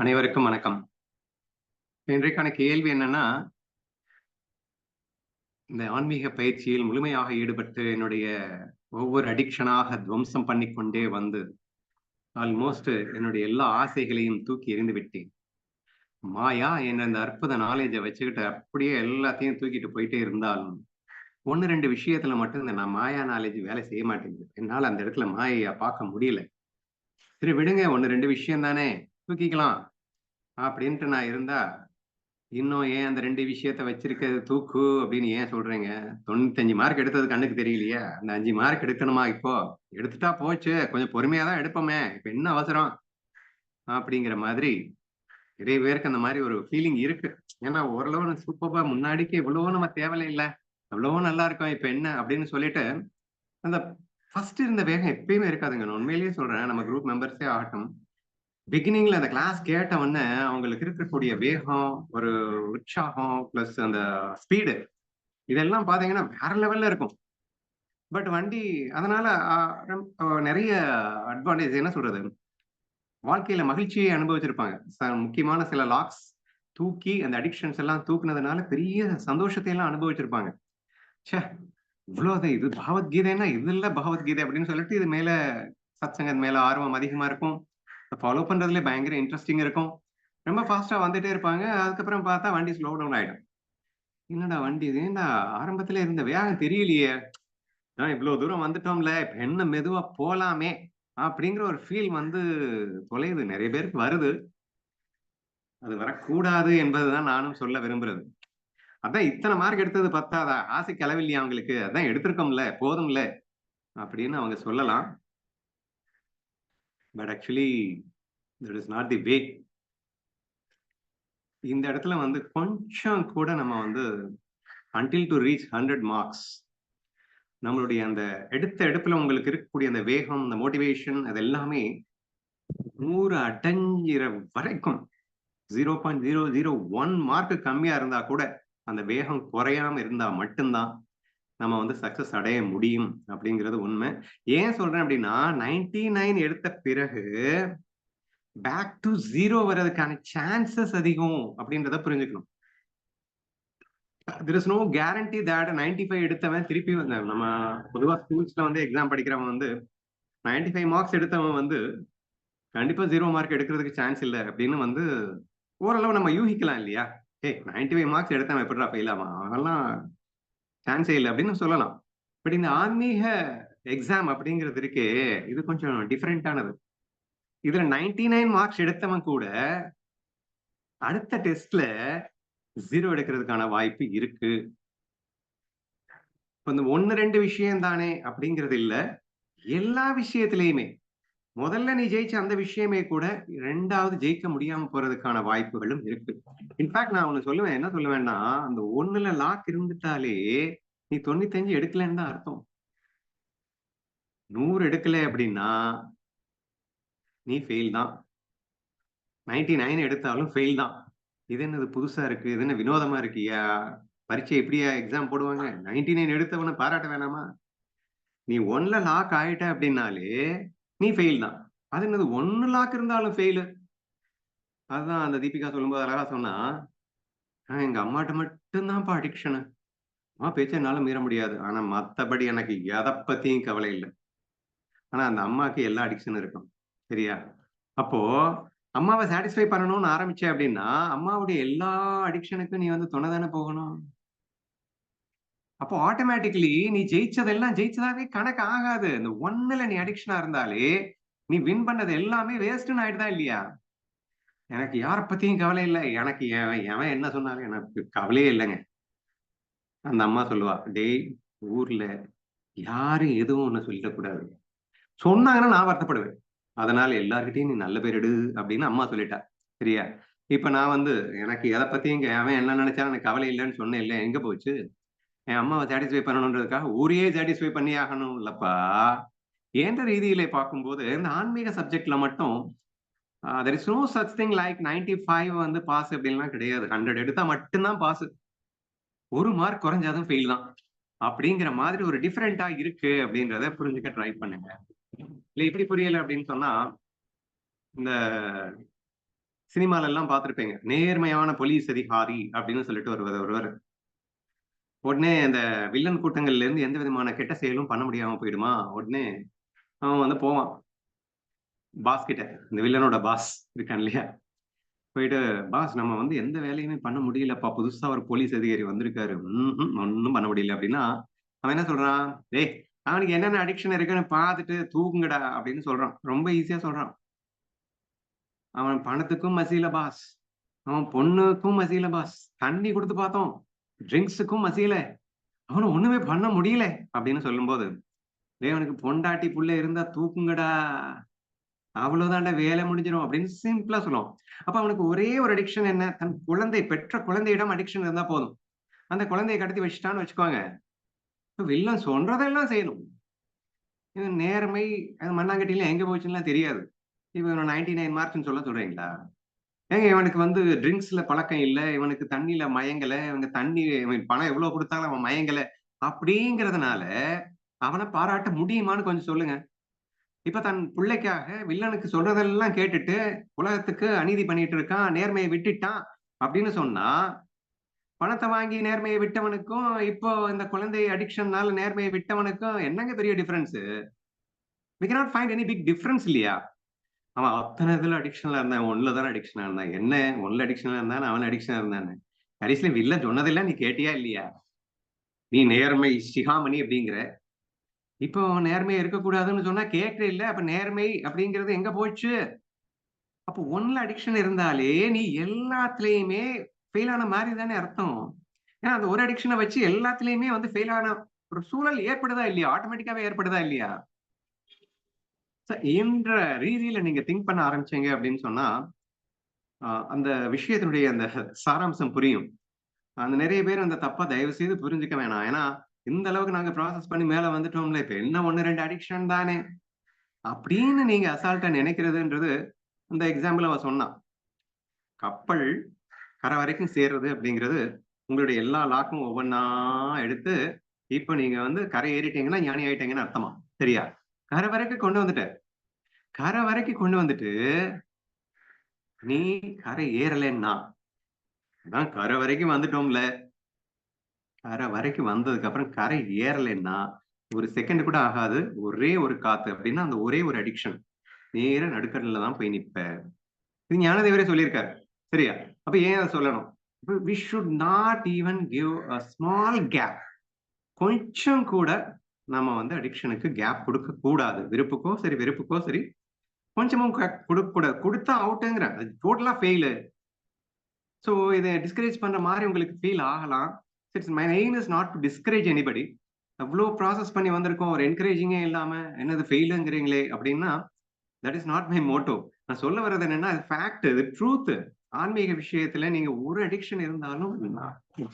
அனைவருக்கும் வணக்கம். இன்றைக்கான கேள்வி என்னன்னா இந்த ஆன்மீக பயிற்சியில் முழுமையாக ஈடுபட்டு என்னுடைய ஒவ்வொரு அடிக்ஷனாக துவம்சம் பண்ணிக்கொண்டே வந்து ஆல்மோஸ்ட் என்னுடைய எல்லா ஆசைகளையும் தூக்கி எறிந்து விட்டேன். மாயா என்ற அந்த அற்புத நாலேஜை வச்சுக்கிட்டு அப்படியே எல்லாத்தையும் தூக்கிட்டு போயிட்டே இருந்தாலும் ஒன்று ரெண்டு விஷயத்துல மட்டும் இந்த நான் மாயா நாலேஜ் வேலை செய்ய மாட்டேங்குது. என்னால் அந்த இடத்துல மாயையா பார்க்க முடியல. சரி விடுங்க ஒன்று ரெண்டு விஷயம் தானே. தூக்கிக்கலாம். அப்படின்ட்டு நான் இருந்தா இன்னும் ஏன் அந்த ரெண்டு விஷயத்த வச்சிருக்கிறது தூக்கு? அப்படின்னு ஏன் சொல்றீங்க? தொண்ணூத்தஞ்சு மார்க் எடுத்தது கண்ணுக்கு தெரியலையா. அந்த அஞ்சு மார்க் எடுக்கணுமா இப்போ? எடுத்துட்டா போச்சு. கொஞ்சம் பொறுமையா தான் எடுப்போமே. இப்ப என்ன அவசரம்? அப்படிங்கிற மாதிரி நிறைய பேருக்கு அந்த மாதிரி ஒரு ஃபீலிங் இருக்கு. ஏன்னா ஓரளவு சூப்பர்பா முன்னாடிக்கு இவ்வளவோ நம்ம தேவையில்லை. அவ்வளவோ நல்லா இருக்கும். இப்ப என்ன? அப்படின்னு சொல்லிட்டு அந்த ஃபர்ஸ்ட் இருந்த வேகம் எப்பயுமே இருக்காதுங்க. நான் உண்மையிலேயே சொல்றேன். நம்ம குரூப் மெம்பர்ஸே ஆகட்டும். பிகினிங்ல அந்த கிளாஸ் கேட்ட உடனே அவங்களுக்கு இருக்கக்கூடிய வேகம் ஒரு உற்சாகம் பிளஸ் அந்த ஸ்பீடு இதெல்லாம் பாத்தீங்கன்னா வேற லெவல்ல இருக்கும். பட் வண்டி அதனால நிறைய அட்வான்டேஜ் என்ன சொல்றது? வாழ்க்கையில மகிழ்ச்சியை அனுபவிச்சிருப்பாங்க. ச- முக்கியமான சில லாக்ஸ் தூக்கி அந்த அடிக்ஷன்ஸ் எல்லாம் தூக்குனதுனால பெரிய சந்தோஷத்தை எல்லாம் அனுபவிச்சிருப்பாங்க. ச்சே இவ்வளவு இது பகவத்கீதைன்னா இது இல்ல பகவத்கீதை அப்படின்னு சொல்லிட்டு இது மேல சத்சங்கத் மேல ஆர்வம் அதிகமா இருக்கும். ஃபாலோ பண்றதுல பயங்கர இன்ட்ரெஸ்டிங் இருக்கும். ரொம்ப ஃபாஸ்டா வந்துட்டே இருப்பாங்க. அதுக்கப்புறம் பார்த்தா வண்டி ஸ்லோ டவுன் ஆயிடும். என்னடா வண்டி இது? ஏன்டா ஆரம்பத்துல இருந்த வேகம் தெரியலையே. நான் இவ்வளவு தூரம் வந்துட்டோம்ல. இப்ப என்ன மெதுவா போலாமே? அப்படிங்கிற ஒரு ஃபீல் வந்து தொலையுது. நிறைய பேருக்கு வருது. அது வரக்கூடாது என்பதுதான் நானும் சொல்ல விரும்புறது. அதான் இத்தனை மார்க் எடுத்தது பத்தாதா? ஆசை கிளவில்லையா அவங்களுக்கு அதான் எடுத்திருக்கோம்ல. போதும்ல. அப்படின்னு அவங்க சொல்லலாம். But actually that is not the way இந்த இடத்துல வந்து கொஞ்சம் கூட நம்ம வந்து until to reach hundred marks நம்மளுடைய அந்த எடுத்த எடுப்புல உங்களுக்கு இருக்கக்கூடிய அந்த வேகம் அந்த மோட்டிவேஷன் அது எல்லாமே நூறு அடைஞ்சிற வரைக்கும் zero point zero zero one mark கம்மியா இருந்தா கூட அந்த வேகம் குறையாம இருந்தா மட்டும்தான் நம்ம வந்து சக்சஸ் அடைய முடியும் அப்படிங்கிறது உண்மை. ஏன் சொல்றேன் அப்படின்னா நைன்டி நைன் எடுத்த பிறகு பேக் டு ஜீரோ வர்றதுக்கான சான்சஸ் அதிகம் அப்படின்றத புரிஞ்சுக்கணும். There is no guarantee that ninety five எடுத்தவன் திருப்பி வந்து நம்ம பொதுவா ஸ்கூல்ஸ்ல வந்து எக்ஸாம் படிக்கிறவன் வந்து நைன்டி ஃபைவ் மார்க்ஸ் எடுத்தவன் வந்து கண்டிப்பா ஜீரோ மார்க் எடுக்கிறதுக்கு சான்ஸ் இல்லை அப்படின்னு வந்து ஓரளவு நம்ம யூகிக்கலாம் இல்லையா? ஏய் நைன்டி ஃபைவ் மார்க்ஸ் எடுத்தவன் எப்படிடா ஃபெயில் ஆவான்? அவன்லாம் சான்ஸே இல்லை அப்படின்னு சொல்லலாம். பட் இந்த ஆன்மீக எக்ஸாம் அப்படிங்கிறது இருக்கே இது கொஞ்சம் டிஃப்ரெண்டானது இதுல நைன்டி நைன் மார்க்ஸ் எடுத்தவன் கூட அடுத்த டெஸ்ட்ல ஜீரோ எடுக்கிறதுக்கான வாய்ப்பு இருக்கு. இப்போ இந்த ஒன்னு ரெண்டு விஷயம் தானே அப்படிங்கிறது இல்ல எல்லா விஷயத்திலையுமே. முதல்ல நீ ஜெயிச்ச அந்த விஷயமே கூட ரெண்டாவது ஜெயிக்க முடியாம போறதுக்கான வாய்ப்புகளும் இருக்கு. இன்ஃபேக்ட் நான் ஒண்ணு சொல்லுவேன். என்ன சொல்லுவேன்னா அந்த ஒண்ணுல லாக் இருந்துட்டாலே நீ தொண்ணூத்தஞ்சு எடுக்கலன்னு தான் அர்த்தம். நூறு எடுக்கல அப்படின்னா நீ ஃபெயில் தான். நைன்டி நைன் எடுத்தாலும் ஃபெயில் தான். இது என்னது புதுசா இருக்கு? இது என்ன வினோதமா இருக்கியா? பரீட்சை எப்படியா எக்ஸாம் போடுவாங்க? நைன்டி நைன் எடுத்தவன பாராட்ட வேணாமா? நீ ஒன்ல லாக் ஆயிட்ட அப்படின்னாலே நீ ஃபெயில் தான். அது என்னது ஒன்னு லாக் இருந்தாலும் ஃபெயிலு அதுதான் அந்த தீபிகா சொல்லும்போது அழகா சொன்னா எங்க அம்மாட்ட மட்டும்தான்ப்பா அடிக்ஷனு அம்மா பேச்ச என்னால மீற முடியாது. ஆனா மத்தபடி எனக்கு எதை பத்தியும் கவலை இல்லை. ஆனா அந்த அம்மாக்கு எல்லா அடிக்ஷனும் இருக்கும். சரியா? அப்போ அம்மாவை சாட்டிஸ்ஃபை பண்ணணும்னு ஆரம்பிச்சேன் அப்படின்னா அம்மாவுடைய எல்லா அடிக்ஷனுக்கும் நீ வந்து துணை தானே போகணும்? அப்போ ஆட்டோமேட்டிக்கலி நீ ஜெயிச்சதெல்லாம் ஜெயிச்சதாவே கணக்கு ஆகாது. இந்த ஒன்னுல நீ அடிக்ஷனா இருந்தாலே நீ வின் பண்ணது எல்லாமே வேஸ்ட்னு ஆயிடுதா இல்லையா? எனக்கு யாரை பத்தியும் கவலை இல்லை. எனக்கு எவன் எவன் என்ன சொன்னாலும் எனக்கு கவலையே இல்லைங்க. அந்த அம்மா சொல்லுவா டேய் ஊர்ல யாரும் எதுவும் ஒன்று சொல்லிடக்கூடாது சொன்னாங்கன்னா நான் வருத்தப்படுவேன். அதனால எல்லார்கிட்டையும் நீ நல்ல பேர் எடு அப்படின்னு அம்மா சொல்லிட்டா. சரியா? இப்ப நான் வந்து எனக்கு எதை பத்தியும் இங்க அவன் என்ன நினைச்சாலும் எனக்கு கவலை இல்லைன்னு சொன்னேன் இல்லை எங்க போச்சு? என் அம்மாவை சாட்டிஸ்ஃபை பண்ணணுன்றதுக்காக ஊரையே சாட்டிஸ்ஃபை பண்ணி ஆகணும் இல்லப்பா. என்ற ரீதியிலே பார்க்கும்போது இந்த ஆன்மீக சப்ஜெக்ட்ல மட்டும் there is no such thing like ninety five வந்து பாஸ் அப்படின்லாம் கிடையாது. ஹண்ட்ரட் எடுத்தா மட்டும்தான் பாஸ் ஒரு மார்க் குறைஞ்சாதான் ஃபெயில் தான். அப்படிங்கிற மாதிரி ஒரு டிஃப்ரெண்டா இருக்கு அப்படின்றத புரிஞ்சுக்க ட்ரை பண்ணுங்க. இல்லை இப்படி புரியல அப்படின்னு சொன்னா இந்த சினிமால எல்லாம் நேர்மையான போலீஸ் அதிகாரி அப்படின்னு சொல்லிட்டு ஒருவர் ஒருவர் உடனே அந்த வில்லன் கூட்டங்கள்ல இருந்து எந்த விதமான கெட்ட செயலும் பண்ண முடியாம போயிடுமா? உடனே அவன் வந்து போவான். பாஸ் கிட்ட. இந்த வில்லனோட பாஸ் இருக்கான் இல்லையா? போயிட்டு பாஸ் நம்ம வந்து எந்த வேலையுமே பண்ண முடியலப்பா. புதுசா ஒரு போலீஸ் அதிகாரி வந்திருக்காரு. ம்ஹும், ஒண்ணும் பண்ண முடியல. அப்படின்னா அவன் என்ன சொல்றான்? டேய் அவனுக்கு என்னென்ன அடிக்ஷன் இருக்குன்னு பார்த்துட்டு தூக்குங்கடா அப்படின்னு சொல்றான். ரொம்ப ஈஸியா சொல்றான். அவன் பணத்துக்கும் மசியில பாஸ் அவன் பொண்ணுக்கும் மசியில பாஸ் தண்ணி கொடுத்து பார்த்தோம். ட்ரிங்க்ஸுக்கும் மசியல அவனை ஒண்ணுமே பண்ண முடியல அப்படின்னு சொல்லும்போது டேய் அவனுக்கு பொண்டாட்டி புள்ள இருந்தா தூக்குங்கடா. அவ்வளவுதான்டா வேலை முடிஞ்சிடும் அப்படின்னு சிம்பிளா சொல்லுவோம் அப்ப அவனுக்கு ஒரே ஒரு அடிக்ஷன் என்ன? தன் குழந்தை பெற்ற குழந்தையிடம் அடிக்ஷன் இருந்தா போதும். அந்த குழந்தையை கடத்தி வச்சுட்டான்னு வச்சுக்கோங்க. இப்ப வில்லன் சொல்றதெல்லாம் செய்யணும். இது நேர்மை அது மண்ணாங்கட்டில எங்க போச்சுன்னா தெரியாது. இப்ப இவன் நைன்டி நைன் மார்க்ஸ்னு சொல்ல சொல்றீங்களா? ஏங்க இவனுக்கு வந்து ட்ரிங்க்ஸ்ல பழக்கம் இல்லை இவனுக்கு தண்ணியில மயங்கல இவங்க தண்ணி இவன் பணம் எவ்வளவு கொடுத்தாலும் அவன் மயங்கல அப்படிங்கிறதுனால அவனை பாராட்ட முடியுமான்னு கொஞ்சம் சொல்லுங்க. இப்ப தன் பிள்ளைக்காக வில்லனுக்கு சொல்றதெல்லாம் கேட்டுட்டு உலகத்துக்கு அநீதி பண்ணிட்டு இருக்கான் நேர்மையை விட்டுட்டான் அப்படின்னு சொன்னா பணத்தை வாங்கி நேர்மையை விட்டவனுக்கும் இப்போ இந்த குழந்தை அடிக்ஷன்னால நேர்மையை விட்டவனுக்கும் என்னங்க பெரிய difference we cannot find any big difference இல்லையா? அவன் அத்தனை இதுல அடிக்ஷன்ல இருந்தான் ஒண்ணுல தான் அடிக்ஷனா இருந்தான். என்ன? ஒன்னுல அடிக்ஷன்ல இருந்தான்? அவன் அடிக்ஷனா இருந்தான். கடைசியில வில்ல சொன்னதெல்லாம் நீ கேட்டியா இல்லையா? நீ நேர்மை சிகாமணி அப்படிங்கிற. இப்போ நேர்மை இருக்கக்கூடாதுன்னு சொன்னா கேட்கற இல்ல அப்ப நேர்மை அப்படிங்கிறது எங்க போச்சு? அப்போ ஒன்ல அடிக்ஷன் இருந்தாலே நீ எல்லாத்துலயுமே ஃபெயில் ஆன மாதிரி தானே அர்த்தம். ஏன்னா அந்த ஒரு அடிக்ஷனை வச்சு எல்லாத்துலயுமே வந்து ஃபெயில் ஆன ஒரு சூழல் ஏற்படுதா இல்லையா? ஆட்டோமேட்டிக்காவே ஏற்படுதா இல்லையா? என்ற ரீதியில நீங்க திங்க் பண்ண ஆரம்பிச்சீங்க அப்படின்னு சொன்னா அந்த விஷயத்தினுடைய அந்த சாராம்சம் புரியும். அந்த நிறைய பேர் அந்த தப்பா தயவு செய்து புரிஞ்சுக்க வேணாம். ஏன்னா இந்த அளவுக்கு நாங்க ப்ராசஸ் பண்ணி மேல வந்துட்டோம்ல இப்ப என்ன ஒண்ணு ரெண்டு அடிக்ஷன் தானே? அப்படின்னு நீங்க அசால்ட்டா நினைக்கிறதுன்றது அந்த எக்ஸாம்பிள் அவ சொன்னான் கப்பல் கரை வரைக்கும் சேர்றது அப்படிங்கிறது உங்களுடைய எல்லா லாக்கும் ஒவ்வொன்றா எடுத்து இப்போ நீங்க வந்து கரை ஏறிட்டீங்கன்னா ஞானி ஆயிட்டீங்கன்னு அர்த்தமா? சரியா? கரை வரைக்கும் கொண்டு வந்துட்ட. கரை வரைக்கும் கொண்டு வந்துட்டு நீ கரை ஏறலைன்னா அதான் கரை வரைக்கும் வந்துட்டோம்ல. கரை வரைக்கும் வந்ததுக்கு அப்புறம் கரை ஏறலைன்னா ஒரு செகண்ட் கூட ஆகாது. ஒரே ஒரு காத்து அப்படின்னா அந்த ஒரே ஒரு அடிக்ஷன் நேர நடுக்கடல தான் போய் நிற்ப இது ஞானதேவரே சொல்லியிருக்காரு. சரியா? அப்ப ஏன் அதை சொல்லணும்? We should not even give a small gap கொஞ்சம் கூட நம்ம வந்து அடிக்ஷனுக்கு கேப் கொடுக்க கூடாது. விருப்புக்கோ சரி வெறுப்புக்கோ சரி கொஞ்சமும் கொடுக்க கொடுத்தா அவுட்டுங்கிற டோட்டலா ஃபெயிலு ஸோ இதை டிஸ்கரேஜ் பண்ற மாதிரி உங்களுக்கு ஃபீல் ஆகலாம். It's my aim is not to discourage anybody அவ்வளோ ப்ராசஸ் பண்ணி வந்திருக்கோம். ஒரு என்கரேஜிங்கே இல்லாம என்னது ஃபெயிலுங்கிறீங்களே அப்படின்னா that is not my motto நான் சொல்ல வர்றது என்னன்னா அது ஃபேக்ட் இது ட்ரூத் ஆன்மீக விஷயத்துல நீங்க ஒரு அடிக்ஷன் இருந்தாலும்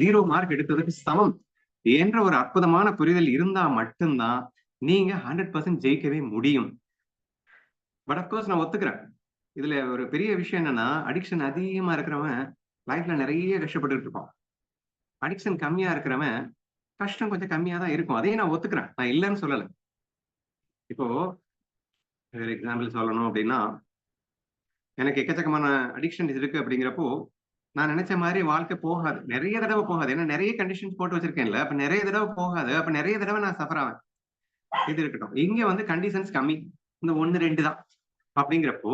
ஜீரோ மார்க் எடுத்ததுக்கு சமம். என்ற ஒரு அற்புதமான புரிதல் இருந்தா மட்டும்தான் நீங்க ஹண்ட்ரட் பர்சன்ட் ஜெயிக்கவே முடியும். பட் அப்கோர்ஸ் நான் ஒத்துக்கிறேன். இதுல ஒரு பெரிய விஷயம் என்னன்னா அடிக்ஷன் அதிகமா இருக்கிறவன் லைஃப்ல நிறைய கஷ்டப்பட்டுட்டு இருப்பான். அடிக்ஷன் கம்மியா இருக்கிறவன் கஷ்டம் கொஞ்சம் கம்மியா தான் இருக்கும். அதையும் நான் ஒத்துக்கிறேன். நான் இல்லைன்னு சொல்லலை. இப்போ எக்ஸாம்பிள் சொல்லணும் அப்படின்னா எனக்கு எக்கச்சக்கமான அடிக்ஷன் இருக்கு அப்படிங்கிறப்போ நான் நினைச்ச மாதிரி வாழ்க்கை போகாது. நிறைய தடவை போகாது. ஏன்னா நிறைய கண்டிஷன்ஸ் போட்டு வச்சிருக்கேன்ல. அப்ப நிறைய தடவை போகாது. அப்ப நிறைய தடவை நான் சஃபர் ஆவேன். இது இருக்கட்டும். இங்க வந்து கண்டிஷன்ஸ் கம்மி. இந்த ஒன்னு ரெண்டு தான். அப்படிங்கிறப்போ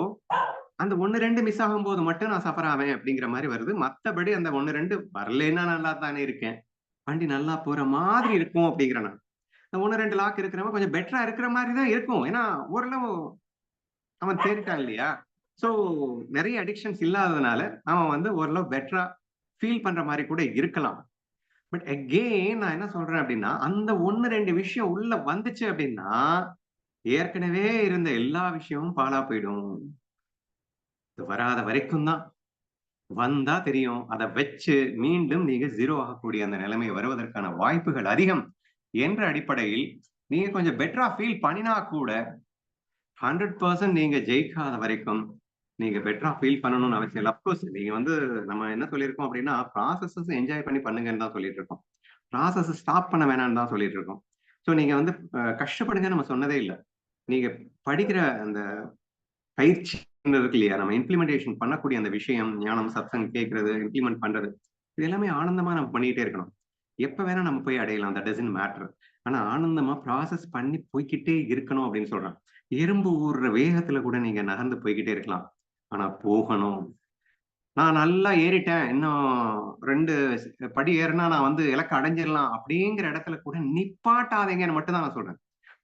அந்த ஒன்னு ரெண்டு மிஸ் ஆகும் போது மட்டும் நான் சஃபர் ஆவேன் அப்படிங்கிற மாதிரி வருது. மத்தபடி அந்த ஒன்னு ரெண்டு வரலன்னா நல்லா தானே இருக்கேன். வண்டி நல்லா போற மாதிரி இருக்கும் அப்படிங்கிற நான். இந்த ஒன்னு ரெண்டு லாக் இருக்கிறவன் கொஞ்சம் பெட்டரா இருக்கிற மாதிரி தான் இருக்கும். ஏன்னா ஓரளவு அவன் தேடிட்டான் இல்லையா? ஸோ நிறைய அடிக்ஷன்ஸ் இல்லாததுனால அவன் வந்து ஓரளவு பெட்டரா ஃபீல் பண்ற மாதிரி கூட இருக்கலாம். பட் அகெயின் நான் என்ன சொல்றேன் அப்படின்னா அந்த ஒன்னு ரெண்டு விஷயம் உள்ள வந்துச்சு அப்படின்னா ஏற்கனவே இருந்த எல்லா விஷயமும் பாலா போயிடும். வராத வரைக்கும் தான். வந்தா தெரியும். அதை வச்சு மீண்டும் நீங்க ஜீரோ ஆகக்கூடிய அந்த நிலைமை வருவதற்கான வாய்ப்புகள் அதிகம் என்ற அடிப்படையில் நீங்க கொஞ்சம் பெட்டரா ஃபீல் பண்ணினா கூட ஹண்ட்ரட் பர்சன்ட் நீங்க ஜெயிக்காத வரைக்கும் நீங்க பெட்டரா ஃபீல் பண்ணணும்னு அவசியம் இல்லை. அப்கோர்ஸ் நீங்க வந்து நம்ம என்ன சொல்லியிருக்கோம் அப்படின்னா ப்ராசஸஸ் என்ஜாய் பண்ணி பண்ணுங்கன்னு தான் சொல்லிட்டு இருக்கோம். ப்ராசஸ் ஸ்டாப் பண்ண வேணாம்னு தான் சொல்லிட்டு இருக்கோம். ஸோ நீங்க வந்து கஷ்டப்படுங்க நம்ம சொன்னதே இல்லை. நீங்க படிக்கிற அந்த பயிற்சி இருக்கு இல்லையா? நம்ம இம்ப்ளிமெண்டேஷன் பண்ணக்கூடிய அந்த விஷயம் ஞானம் சத்சங் கேட்கறது இம்ப்ளிமெண்ட் பண்றது இது எல்லாமே ஆனந்தமா நம்ம பண்ணிகிட்டே இருக்கணும். எப்ப வேணா நம்ம போய் அடையலாம் அந்த டசன் மேட்டர் ஆனா ஆனந்தமா ப்ராசஸ் பண்ணி போய்கிட்டே இருக்கணும் அப்படின்னு சொல்றேன். எறும்பு ஊறுற வேகத்துல கூட நீங்க நகர்ந்து போய்கிட்டே இருக்கலாம். ஆனா போகணும். நான் நல்லா ஏறிட்டேன். இன்னும் ரெண்டு படி ஏறினா நான் வந்து இலக்கு அடைஞ்சிடலாம் அப்படிங்கிற இடத்துல கூட நிப்பாட்டாதீங்கன்னு மட்டும் தான் நான் சொல்றேன்.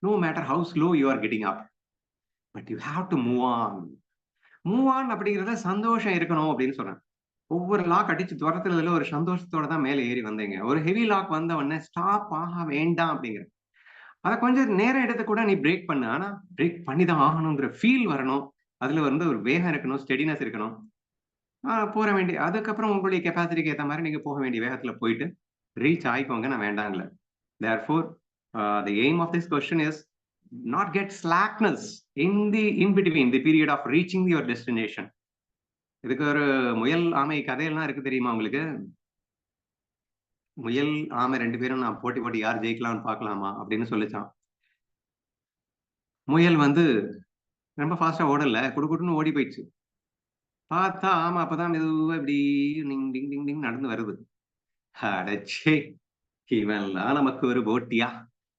No matter how slow you are getting up but you have to move on move on அப்படிங்கிறத சந்தோஷம் இருக்கணும் அப்படின்னு சொல்றேன். ஒவ்வொரு லாக் அடிச்சு துரத்துல ஒரு சந்தோஷத்தோட தான் மேலே ஏறி வந்தீங்க. ஒரு ஹெவி லாக் வந்த உடனே ஸ்டாப் ஆக வேண்டாம் அப்படிங்கிற அதை கொஞ்சம் நேரம் எடுத்து கூட நீ பிரேக் பண்ணு. ஆனா பிரேக் பண்ணி தான் ஆகணுங்கிற ஃபீல் வரணும். அதுல வந்து ஒரு வேகம் இருக்கணும் ஸ்டெடினஸ் இருக்கணும். போற வேண்டிய அதுக்கப்புறம் உங்களுடைய கெப்பாசிட்டிக்கு ஏற்ற மாதிரி நீங்க போக வேண்டிய வேகத்துல போயிட்டு ரீச் ஆயிக்கோங்க. நான் வேண்டாங்கல therefore the aim of this question is not get slackness in the in between the period of reaching your destination இதுக்கு ஒரு முயல் ஆமை கதையெல்லாம் இருக்கு தெரியுமா உங்களுக்கு? முயல் ஆமை ரெண்டு பேரும் நான் போட்டி போட்டி யார் ஜெயிக்கலாம்னு பார்க்கலாமா அப்படின்னு சொல்லிச்சான். முயல் வந்து ரொம்ப ஃபாஸ்ட்டாக ஓடல. குடுக்குட்டுன்னு ஓடி போயிடுச்சு. பார்த்தா ஆமா அப்பதான் மெதுவா இப்படி டிங் டிங் டிங் டிங் நடந்து வருது. அடச்சே இவன்லாம் நமக்கு ஒரு போட்டியா?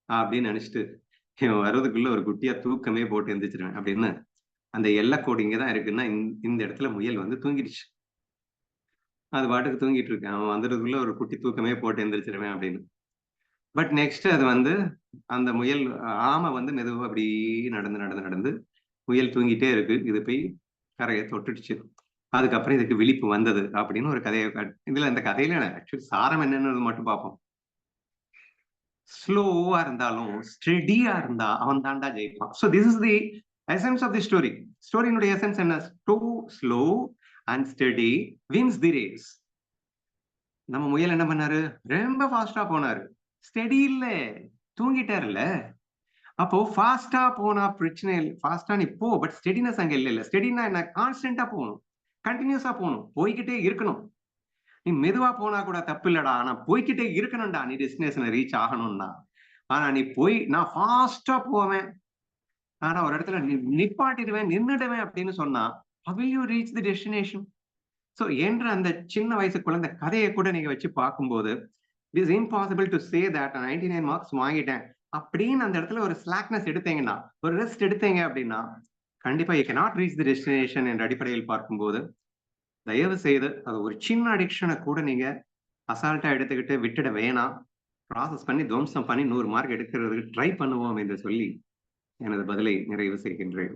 அப்படின்னு நினைச்சிட்டு இவன் வர்றதுக்குள்ள ஒரு குட்டியா தூக்கமே போட்டு எந்திரிச்சிருவேன். அப்படின்னு அந்த எல்லக்கோடு இங்கே தான் இருக்குன்னா இந்த இடத்துல முயல் வந்து தூங்கிடுச்சு. அது பாட்டுக்கு தூங்கிட்டு இருக்கேன். அவன் வந்துடுறதுக்குள்ள ஒரு குட்டி தூக்கமே போட்டு எந்திரிச்சிருவேன் அப்படின்னு. பட் நெக்ஸ்ட் அது வந்து அந்த முயல் ஆமை வந்து மெதுவாக அப்படி நடந்து நடந்து நடந்து புயல் தூங்கிட்டே இருக்கு. இது போய் கரையை தொட்டுடுச்சு. அதுக்கப்புறம் இதுக்கு விழிப்பு வந்தது அப்படின்னு ஒரு கதையை இதுல இந்த கதையில ஆக்சுவலி சாரம் என்னன்னு மட்டும் பார்ப்போம். ஸ்லோவா இருந்தாலும் ஸ்டெடியா இருந்தா அவன் தாண்டா ஜெயிப்பான். So this is the essence of the story ஸ்டோரியினுடைய essence என்ன? Do slow and steady wins the race நம்ம முயல் என்ன பண்ணாரு? ரொம்ப ஃபாஸ்டா போனாரு. ஸ்டெடி இல்ல. தூங்கிட்டாருல்ல. அப்போ ஃபாஸ்டா போனா பிரச்சனை இல்லை. ஃபாஸ்டா நீ போ பட் ஸ்டெடினஸ் அங்க இல்ல இல்ல. ஸ்டெடினா என்ன? கான்ஸ்டன்டா போகணும். கண்டினியூஸா போகணும். போய்கிட்டே இருக்கணும். நீ மெதுவா போனா கூட தப்பு இல்லடா ஆனா போய்கிட்டே இருக்கணும்டா. நீ டெஸ்டினேஷனை ரீச் ஆகணும்னா ஆனா நீ போய் நான் ஃபாஸ்டா போவேன். ஆனா ஒரு இடத்துல நிப்பாட்டிடுவேன் நின்றுடுவேன் அப்படின்னு சொன்னா how you reach the destination so என்ற அந்த சின்ன வயசு குழந்தை கதையை கூட நீங்க வச்சு பார்க்கும்போது it is impossible to say that ninety nine marks வாங்கிட்டேன். அப்படின்னு அந்த இடத்துல ஒரு ஸ்லாக்னஸ் எடுத்தீங்கன்னா ஒரு ரெஸ்ட் எடுத்தீங்க அப்படின்னா கண்டிப்பா you not reach the destination என்ற அடிப்படையில் பார்க்கும்போது தயவு செய்து அது ஒரு சின்ன அடிக்ஷனை கூட நீங்க அசால்ட்டா எடுத்துக்கிட்டு விட்டுட வேணாம். ப்ராசஸ் பண்ணி துவம்சம் பண்ணி நூறு மார்க் எடுக்கிறதுக்கு ட்ரை பண்ணுவோம் என்று சொல்லி எனது பதிலை நிறைவு செய்கின்றேன்.